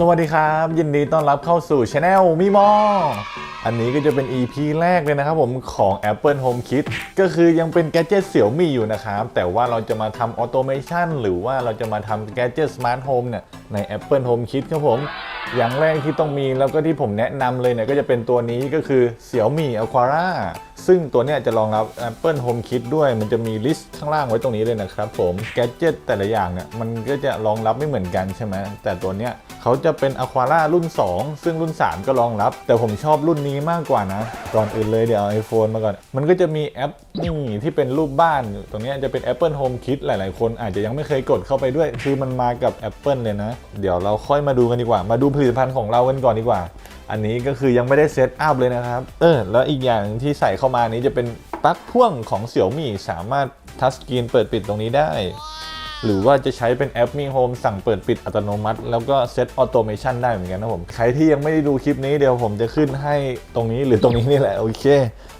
สวัสดีครับ ยินดีต้อนรับเข้าสู่ช anel มีมอ อันนี้ก็จะเป็น EP แรกเลยนะครับผมของ Apple Home Kit ก็คือยังเป็นแกจ g e t เสี่ยวมี่อยู่นะครับ แต่ว่าเราจะมาทำออโตเมชันหรือว่าเราจะมาทำแกจ g e t Smart Home เนี่ยใน Apple Home Kit ครับผม อย่างแรกที่ต้องมีแล้วก็ที่ผมแนะนำเลยเนี่ยก็จะเป็นตัวนี้ก็คือเสี่ยวมี่ Aquara ซึ่งตัวนี้จะรองรับ Apple Home Kit ด้วยมันจะมีลิสต์ข้างล่างไว้ตรงนี้เลยนะครับผมแกจ g e t แต่ละอย่างเนี่ยมันก็จะรองรับไม่เหมือนกันใช่ไหมแต่ตัวเนี้ยเขาจะเป็น Aquara รุ่น 2 ซึ่งรุ่น 3 ก็รองรับ แต่ผมชอบรุ่นนี้มากกว่านะ ก่อนอื่นเลยเดี๋ยวเอา iPhone มาก่อน มันก็จะมีแอปนี่ที่เป็นรูปบ้านตรงนี้จะเป็น Apple Home Kit หลาย ๆ คนอาจจะยังไม่เคยกดเข้าไปด้วย คือมันมากับ Apple เลยนะ เดี๋ยวเราค่อยมาดูกันดีกว่า มาดูผลิตภัณฑ์ของเรากันก่อนดีกว่า อันนี้ก็คือยังไม่ได้เซตอัพเลยนะครับ เออ แล้วอีกอย่างที่ใส่เข้ามานี้จะเป็นปลั๊กพ่วงของเสี่ยวมี่สามารถทัชสกรีนเปิดปิดตรงนี้ได้ หรือว่าจะใช้เป็นแอปมีโฮมสั่งเปิดปิดอัตโนมัติ แล้วก็เซตออโตเมชันได้เหมือนกันนะผม ใครที่ยังไม่ได้ดูคลิปนี้เดี๋ยวผมจะขึ้นให้ตรงนี้หรือตรงนี้นี่แหละ โอเค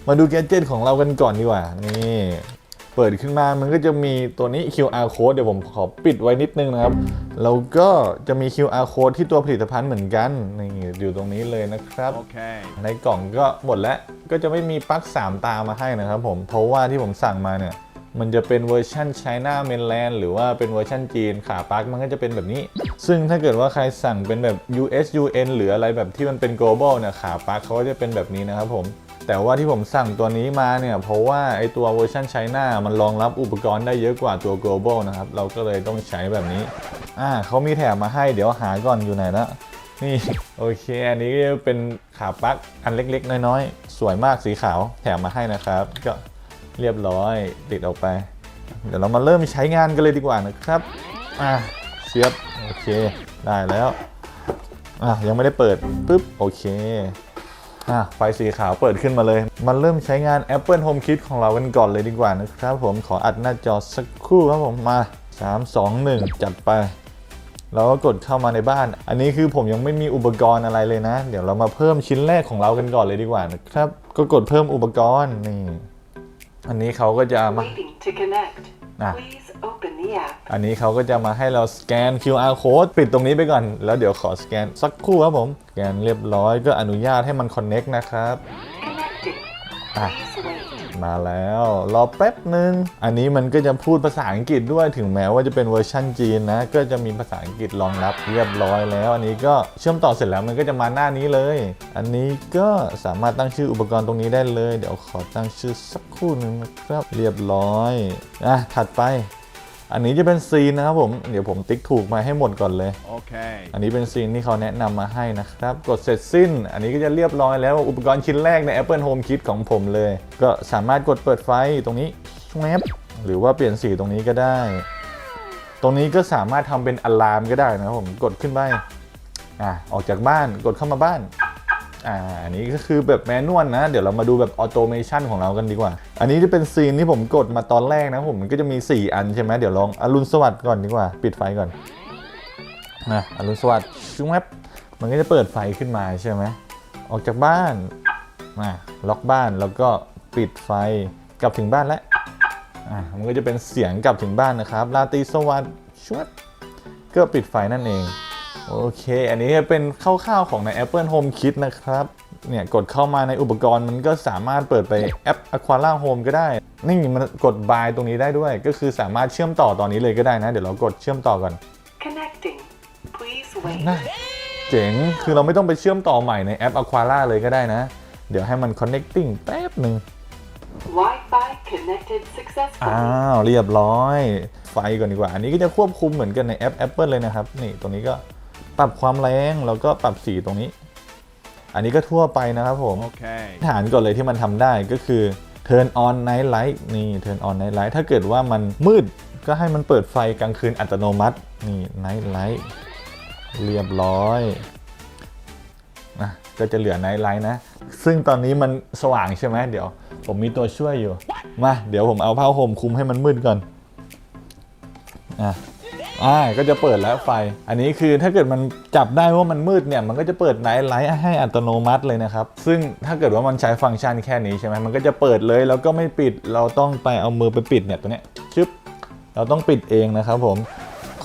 มาดูแกจิตของเรากันก่อนดีกว่า นี่ เปิดขึ้นมามันก็จะมีตัวนี้ QR code เดี๋ยวผมขอปิดไว้นิดนึงนะครับ แล้วก็จะมี QR code ที่ตัวผลิตภัณฑ์เหมือนกันนี่อยู่ตรงนี้เลยนะครับ Okay. ในกล่องก็หมดแล้วก็จะไม่มีปลั๊ก3 ตามาให้นะครับผมเพราะว่าที่ผมสั่งมาเนี่ยมันจะเป็นเวอร์ชัน China Mainland หรือว่าเป็นเวอร์ชันจีนขาปลั๊กมันก็จะเป็นแบบนี้ ซึ่งถ้าเกิดว่าใครสั่งเป็นแบบ US UN หรืออะไรแบบที่มันเป็น global เนี่ยขาปลั๊กเขาก็จะเป็นแบบนี้นะครับผม แต่ว่าที่ผมสั่งตัวนี้มาเนี่ย เพราะว่าไอตัวเวอร์ชัน China มันรองรับอุปกรณ์ได้เยอะกว่าตัว global นะครับ เราก็เลยต้องใช้แบบนี้ อ่าเขามีแถมมาให้เดี๋ยวหาก่อนอยู่ไหนละนี่ โอเค อันนี้เป็นขาปลั๊กอันเล็กๆ น้อยๆ สวยมากสีขาวแถมมาให้นะครับ ก็เรียบร้อยติดออกไป เดี๋ยวเรามาเริ่มใช้งานกันเลยดีกว่านะครับ อะเสียบ โอเค ได้แล้ว อะยังไม่ได้เปิดปุ๊บ โอเค อะไฟสีขาวเปิดขึ้นมาเลย มันเริ่มใช้งาน Apple Home Kit ของเรากันก่อนเลยดีกว่านะครับผมขออัดหน้าจอสักครู่ครับผมมา 3 2 1 จัดไปเราก็กดเข้ามาในบ้าน อันนี้คือผมยังไม่มีอุปกรณ์อะไรเลยนะ เดี๋ยวเรามาเพิ่มชิ้นแรกของเรากันก่อนเลยดีกว่านะครับ ก็กดเพิ่มอุปกรณ์นี่ อันนี้เขาก็จะมา Waiting to connect. Ah. Please open the app. อันนี้เขาก็จะมาให้เราสแกน QR code ปิดตรงนี้ไปก่อน แล้วเดี๋ยวขอสแกนสักครู่ครับผม สแกนเรียบร้อยก็อนุญาตให้มัน connect นะครับ Connecting. Ah. มาแล้ว รอแป๊บหนึ่งอันนี้มันก็จะพูดภาษาอังกฤษด้วยถึงแม้ว่าจะเป็นเวอร์ชั่นจีนนะ ก็จะมีภาษาอังกฤษรองรับเรียบร้อยแล้ว อันนี้ก็เชื่อมต่อเสร็จแล้วมันก็จะมาหน้านี้เลย อันนี้ก็สามารถตั้งชื่ออุปกรณ์ตรงนี้ได้เลย เดี๋ยวขอตั้งชื่อสักครู่หนึ่งนะครับ เรียบร้อยอะถัดไป อันนี้จะเป็นซีนนะครับผม เดี๋ยวผมติ๊กถูกมาให้หมดก่อนเลย Okay. อันนี้เป็นซีนที่เขาแนะนำมาให้นะครับ กดเสร็จสิ้น อันนี้ก็จะเรียบร้อยแล้วอุปกรณ์ชิ้นแรกใน Apple Home Kit ของผมเลย ก็สามารถกดเปิดไฟตรงนี้แมปหรือว่าเปลี่ยนสีตรงนี้ก็ได้ ตรงนี้ก็สามารถทำเป็นอะลามก็ได้นะครับผม กดขึ้นไป อะ ออกจากบ้าน กดเข้ามาบ้าน อ่าอันนี้ก็คือแบบแมนนวลนะ เดี๋ยวเรามาดูแบบออโตเมชันของเรากันดีกว่า อันนี้จะเป็นซีนที่ผมกดมาตอนแรกนะผมมันก็จะมี 4 อันใช่ไหมเดี๋ยวลองอรุณสวัสดิ์ก่อนดีกว่า ปิดไฟก่อนนะอรุณสวัสดิ์ชุงแวบมันก็จะเปิดไฟขึ้นมาใช่ไหมออกจากบ้านมาล็อกบ้านแล้วก็ปิดไฟกลับถึงบ้านแล้วอะมันก็จะเป็นเสียงกลับถึงบ้านนะครับราตีสวัสดิ์ชวดก็ปิดไฟนั่นเอง โอเค อันนี้เป็นคร่าวๆของใน Apple Home Kit นะครับ เนี่ยกดเข้ามาในอุปกรณ์มันก็สามารถเปิดไปแอป Aquara Home ก็ได้ นี่มันกดบายตรงนี้ได้ด้วย ก็คือสามารถเชื่อมต่อตอนนี้เลยก็ได้นะ เดี๋ยวเรากดเชื่อมต่อก่อน Connecting. Please wait. น่าเจ๋ง คือเราไม่ต้องไปเชื่อมต่อใหม่ในแอป Aquara เลยก็ได้นะ เดี๋ยวให้มัน connecting แป๊บหนึ่ง Wi-Fi connected อ้า successfully. วเรียบร้อย ไฟก่อนดีกว่า อันนี้ก็จะควบคุมเหมือนกันในแอป Apple เลยนะครับ นี่ตรงนี้ก็ ปรับความแรงแล้วก็ปรับสีตรงนี้ อันนี้ก็ทั่วไปนะครับผม Okay. ฐานก่อนเลยที่มันทำได้ก็คือ turn on night light นี่ turn on night light ถ้าเกิดว่ามันมืดก็ให้มันเปิดไฟกลางคืนอัตโนมัติ นี่ night light เรียบร้อยนะก็จะเหลือ night light นะ ซึ่งตอนนี้มันสว่างใช่ไหมเดี๋ยว ผมมีตัวช่วยอยู่ มา เดี๋ยวผมเอาผ้าห่มคลุมให้มันมืดก่อน อะ อ่าก็จะเปิดแล้วไฟ อันนี้คือถ้าเกิดมันจับได้ว่ามันมืดเนี่ย มันก็จะเปิดไนท์ไลท์ให้อัตโนมัติเลยนะครับ ซึ่งถ้าเกิดว่ามันใช้ฟังก์ชันแค่นี้ใช่ไหมมันก็จะเปิดเลยแล้วก็ไม่ปิด เราต้องไปเอามือไปปิดเนี่ยตัวเนี้ยชึบ เราต้องปิดเองนะครับผม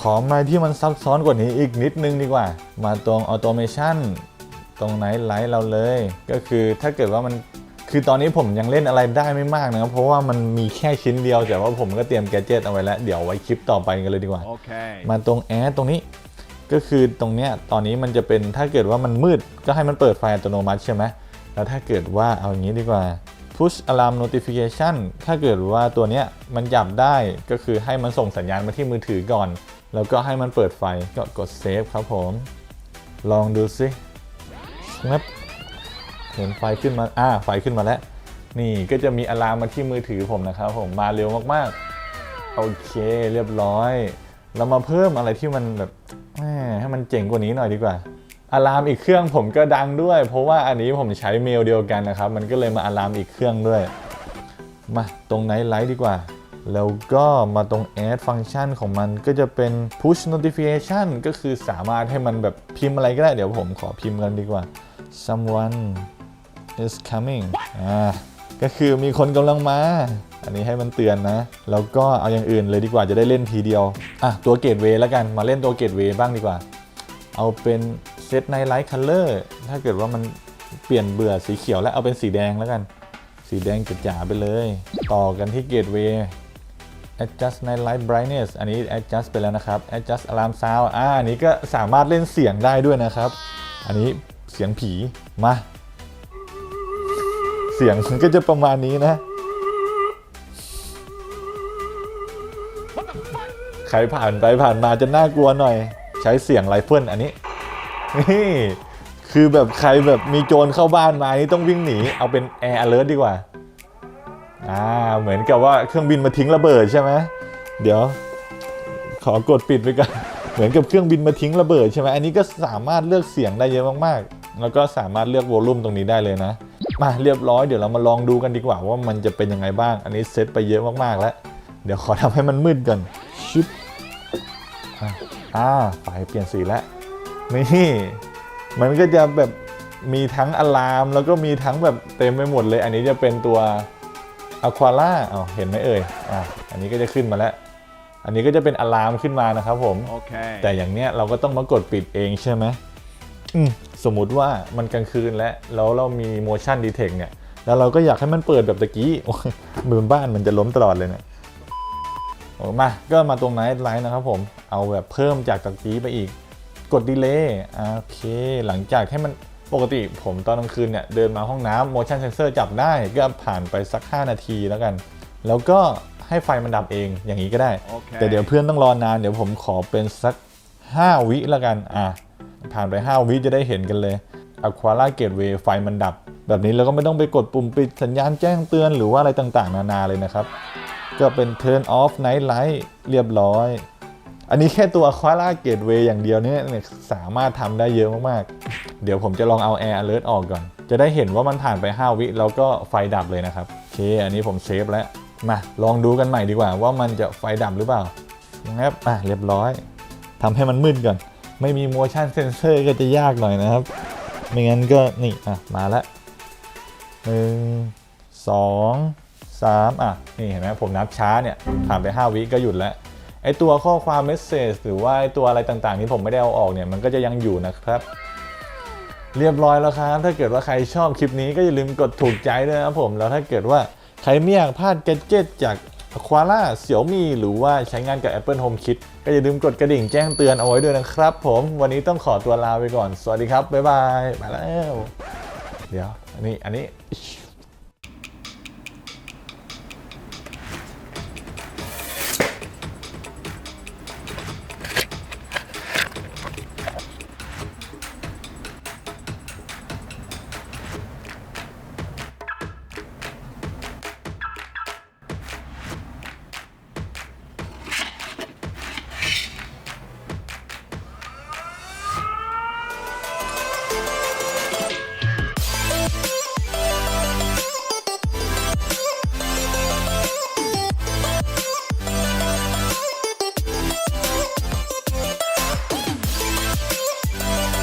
ขอมาที่มันซับซ้อนกว่านี้อีกนิดนึงดีกว่า มาตรงออโตเมชันตรงไหนไลท์เราเลย ก็คือถ้าเกิดว่ามัน คือตอนนี้ผมยังเล่นอะไรได้ไม่มากนะครับ เพราะว่ามันมีแค่ชิ้นเดียว แต่ว่าผมก็เตรียมแกดเจิตเอาไว้แล้ว เดี๋ยวไว้คลิปต่อไปกันเลยดีกว่า Okay. มาตรงแอดตรงนี้ ก็คือตรงเนี้ยตอนนี้มันจะเป็นถ้าเกิดว่ามันมืดก็ให้มันเปิดไฟอัตโนมัติใช่ไหมแล้วถ้าเกิดว่าเอาอย่างนี้ดีกว่า push alarm notification ถ้าเกิดว่าตัวเนี้ยมันจับได้ก็คือให้มันส่งสัญญาณมาที่มือถือก่อน แล้วก็ให้มันเปิดไฟก็กดเซฟครับผม ลองดูสิงับ เห็นไฟขึ้นมา อ่า ไฟขึ้นมาแล้ว นี่ก็จะมีอะลามมาที่มือถือผมนะครับผม มาเร็วมากๆ โอเค เรียบร้อย เรามาเพิ่มอะไรที่มันแบบให้มันเจ๋งกว่านี้หน่อยดีกว่าอะลามอีกเครื่องผมก็ดังด้วย เพราะว่าอันนี้ผมใช้เมลเดียวกันนะครับ มันก็เลยมาอะลามอีกเครื่องด้วย มาตรงไหนไลท์ดีกว่า แล้วก็มาตรง add function ของมันก็จะเป็น push notification ก็คือสามารถให้มันแบบพิมพ์อะไรก็ได้ เดี๋ยวผมขอพิมพ์กันดีกว่า someone is coming อ่าก็คือมีคนกำลังมา อันนี้ให้มันเตือนนะ แล้วก็เอาอย่างอื่นเลยดีกว่าจะได้เล่นทีเดียว อะ ตัวเกตเวย์แล้วกันมาเล่นตัวเกตเวย์บ้างดีกว่า เอาเป็นเซตในไลท์คัลเลอร์ถ้าเกิดว่ามันเปลี่ยนเบื่อสีเขียวแล้วเอาเป็นสีแดงแล้วกัน สีแดงจ๋าไปเลย ต่อกันที่เกตเวย์ adjust night light brightness อันนี้ adjust ไปแล้วนะครับ adjust alarm sound อ่าอันนี้ก็สามารถเล่นเสียงได้ด้วยนะครับ อันนี้เสียงผีมา เสียงมันก็จะประมาณนี้นะ ใครผ่านไปผ่านมาจะน่ากลัวหน่อย ใช้เสียงไรเฟิลอันนี้ นี่ คือแบบใครแบบมีโจรเข้าบ้านมานี่ต้องวิ่งหนี เอาเป็น Air Alert ดีกว่า อ่า เหมือนกับว่าเครื่องบินมาทิ้งระเบิดใช่ไหม เดี๋ยว ขอกดปิดไปก่อนเหมือนกับเครื่องบินมาทิ้งระเบิดใช่ไหม อันนี้ก็สามารถเลือกเสียงได้เยอะมากๆ แล้วก็สามารถเลือกโวลูมตรงนี้ได้เลยนะ มาเรียบร้อยเดี๋ยวเรามาลองดูกันดีกว่าว่ามันจะเป็นยังไงบ้าง อันนี้เซตไปเยอะมากๆแล้ว เดี๋ยวขอทำให้มันมืดก่อนชุบอะอ่าไฟเปลี่ยนสีแล้วนี่มันก็จะแบบมีทั้งอะลาม แล้วก็มีทั้งแบบเต็มไปหมดเลย อันนี้จะเป็นตัวอะควาล่าอ๋อเห็นไหมเอ่ยอะอันนี้ก็จะขึ้นมาแล้ว อันนี้ก็จะเป็นอะลามขึ้นมานะครับผม Okay. แต่อย่างเนี้ยเราก็ต้องมากดปิดเองใช่ไหมอืม สมมุติว่ามันกลางคืนแล้วแล้วเรามี motion detect เนี่ย แล้วเราก็อยากให้มันเปิดแบบตะกี้โอ้ยมือบ้านมันจะล้มตลอดเลยเนี่ยโอ้มาก็มาตรงไหนไลน์นะครับผม เอาแบบเพิ่มจากตะกี้ไปอีก กดดีเลย์โอเค หลังจากให้มันปกติผมตอนกลางคืนเนี่ยเดินมาห้องน้ำ motion sensor จับได้ก็ผ่านไปสัก 5 นาทีแล้วกัน แล้วก็ให้ไฟมันดับเองอย่างนี้ก็ได้โอเคแต่เดี๋ยวเพื่อนต้องรอนาน เดี๋ยวผมขอเป็นสัก 5 วิแล้วกัน อะ ผ่านไป 5 วิจะได้เห็นกันเลย Aquara Gateway ไฟมันดับ แบบนี้เราก็ไม่ต้องไปกดปุ่มปิดสัญญาณแจ้งเตือนหรือว่าอะไรต่างๆ นานาเลยนะครับ ก็เป็น Turn off night light เรียบร้อย อันนี้แค่ตัว Aquara Gateway อย่างเดียวนี่ยเนี่ยสามารถทำได้เยอะมากๆ เดี๋ยวผมจะลองเอา Air Alert ออกก่อน จะได้เห็นว่ามันผ่านไป 5 วิแล้วก็ไฟดับเลยนะครับโอเค อันนี้ผมเซฟแล้วมาลองดูกันใหม่ดีกว่าว่ามันจะไฟดับหรือเปล่านะครับอะเรียบร้อยทำให้มันมืดก่อน ไม่มี motion sensor ก็จะยากหน่อยนะครับ ไม่งั้นก็นี่อะมาล้วหนึ่งสองสามอะนี่เห็นไหมผมนับช้าเนี่ยผ่านไป 5 วิก็หยุดแล้วไอตัวข้อความ message หรือว่าไอตัวอะไรต่างๆที่ผมไม่ได้เอาออกเนี่ยมันก็จะยังอยู่นะครับ เรียบร้อยแล้วครับ ถ้าเกิดว่าใครชอบคลิปนี้ก็อย่าลืมกดถูกใจด้วยนะครับผมแล้วถ้าเกิดว่าใครไม่อยากพลาดแกดเจิตจาก ควาล่าเสี่ยวมีหรือว่าใช้งานกับ Apple Home Kit ก็อย่าลืมกดกระดิ่งแจ้งเตือนเอาไว้ด้วยนะครับ ผมวันนี้ต้องขอตัวลาไปก่อน สวัสดีครับ บ๊ายบายไปแล้ว เดี๋ยว อันนี้ อันนี้